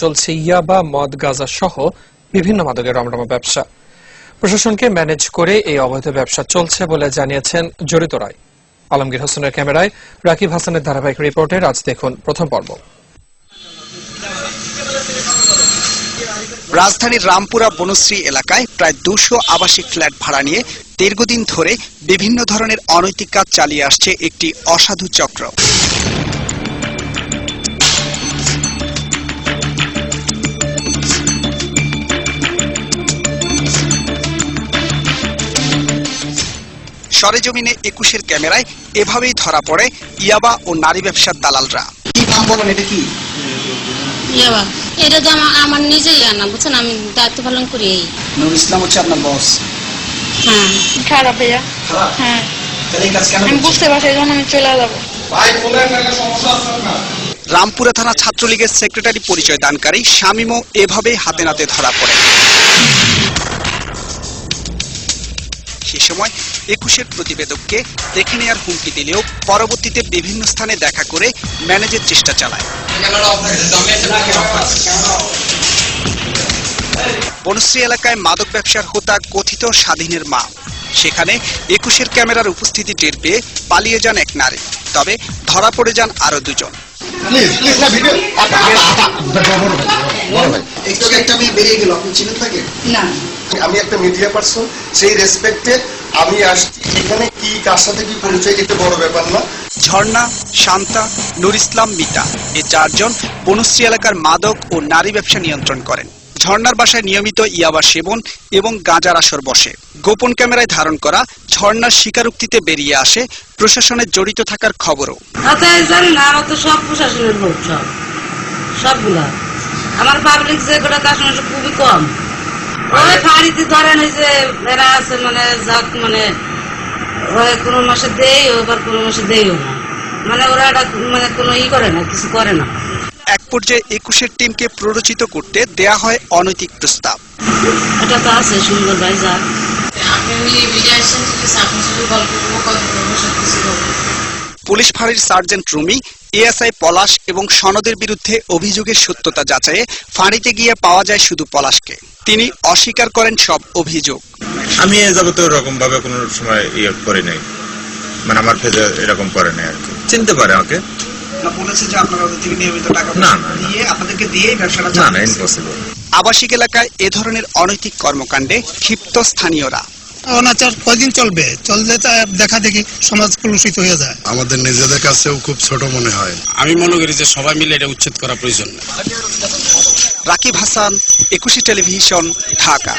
চলছে ইয়াবা, মদ, গাঁজা সহ বিভিন্ন মাদকের রমরমা ব্যবসা। প্রশাসনকে ম্যানেজ করে এই অবৈধ ব্যবসা চলছে বলে জানিয়েছেন জড়িতরাই আলমগীর হোসেনের ক্যামেরায় রাকিব হাসানের ধারাবাহিক রিপোর্টের আজ দেখুন প্রথম পর্ব। রাজধানীর রামপুরা বনশ্রী এলাকায় প্রায় দুশো আবাসিক ফ্ল্যাট ভাড়া নিয়ে দীর্ঘদিন ধরে বিভিন্ন ধরনের অনৈতিক কাজ চালিয়ে আসছে একটি অসাধু চক্র। সরেজমিনে একুশের ক্যামেরায় এভাবেই ধরা পড়ে ইয়াবা ও নারী ব্যবসার দালালরা। কি নাম বলেন এটা কি? ইয়াবা। এটা তো আমার নিজেই আনা বুঝছেন? আমি দায়িত্ব পালন করি এই। নুর ইসলাম হচ্ছে আপনার বস হ্যাঁ। খারাপ ভাইয়া। হ্যাঁ। আমি বুঝতে পারছি এই জন্য আমি চলে যাব। রামপুরা থানা ছাত্রলীগের সেক্রেটারি পরিচয় দানকারী শামীমও এভাবেই হাতে নাতে ধরা পড়ে। একুশের প্রতিবেদককে দেখে নেওয়ার হুমকি দিলেও পরবর্তীতে বিভিন্ন স্থানে দেখা করে ম্যানেজের চেষ্টা চালায়। বনশ্রী এলাকায় মাদক ব্যবসার হোতা কথিত স্বাধীনের মা। সেখানে একুশের ক্যামেরার উপস্থিতি টের পেয়ে পালিয়ে যান এক নারী। তবে ধরা পড়ে যান আরও দুজন। একটা মেয়ে বেরিয়ে গেল আপনি চিনেন তাকে? না। আমি একটা মিডিয়া পার্সন সেই রেসপেক্টে আমি আসছি। এখানে কি কার সাথে কি পরিচয়? এটা বড় ব্যাপার না। ঝর্ণা শান্তা নুর ইসলাম মিতা। এ চারজন বনশ্রী এলাকার মাদক ও নারী ব্যবসা নিয়ন্ত্রণ করেন। ঝর্ণার বাসায় নিয়মিত ইয়াবা সেবন এবং গাঁজার আসর বসে। গোপন ক্যামেরায় ধারণ করা ঝর্ণার স্বীকারোক্তিতে বেরিয়ে আসে প্রশাসনের জড়িত থাকার খবরও। জানি না আমার সব প্রশাসনের লোক সব সবগুলা। আমার পাবলিক যে খুবই কম। ওই ফাঁড়িতে ধরেন ওই যে এরা আছে মানে যাক মানে ওই কোনো মাসে দেই আবার কোনো মাসে দেইও না। মানে ওরা এটা মানে কোনো ই করে না কিছু করে না। এক পর্যায়ে একুশের টিমকে প্ররোচিত করতে দেয়া হয় অনৈতিক প্রস্তাব। এটা তো আছে সুন্দর ভাই করব পুলিশ ফাঁড়ির সার্জেন্ট রুমি এএসআই পলাশ এবং সনদের বিরুদ্ধে অভিযোগের সত্যতা যাচাইয়ে ফাঁড়িতে গিয়ে পাওয়া যায় শুধু পলাশকে। তিনি অস্বীকার করেন সব অভিযোগ। আমি এ যাবত ওরকম ভাবে কোনো সময় ইয়ে করি নাই। মানে আমার ফেজে এরকম করে নাই আর কি। চিনতে পারে আমাকে। বলেছে যে আপনারা ওদের থেকে নিয়মিত টাকা না, না, না। দিয়ে আপনাদেরকে দিয়ে ব্যবসাটা না না ইম্পসিবল আবাসিক এলাকায় এ ধরনের অনৈতিক কর্মকাণ্ডে ক্ষিপ্ত স্থানীয়রা। অনাচার কয়দিন চলবে? চললে তো দেখা দেখি সমাজ কলুষিত হয়ে যায়। আমাদের নিজেদের কাছেও খুব ছোট মনে হয়। আমি মনে করি যে সবাই মিলে এটা উচ্ছেদ করা প্রয়োজন। রাকিব হাসান একুশে টেলিভিশন ঢাকা।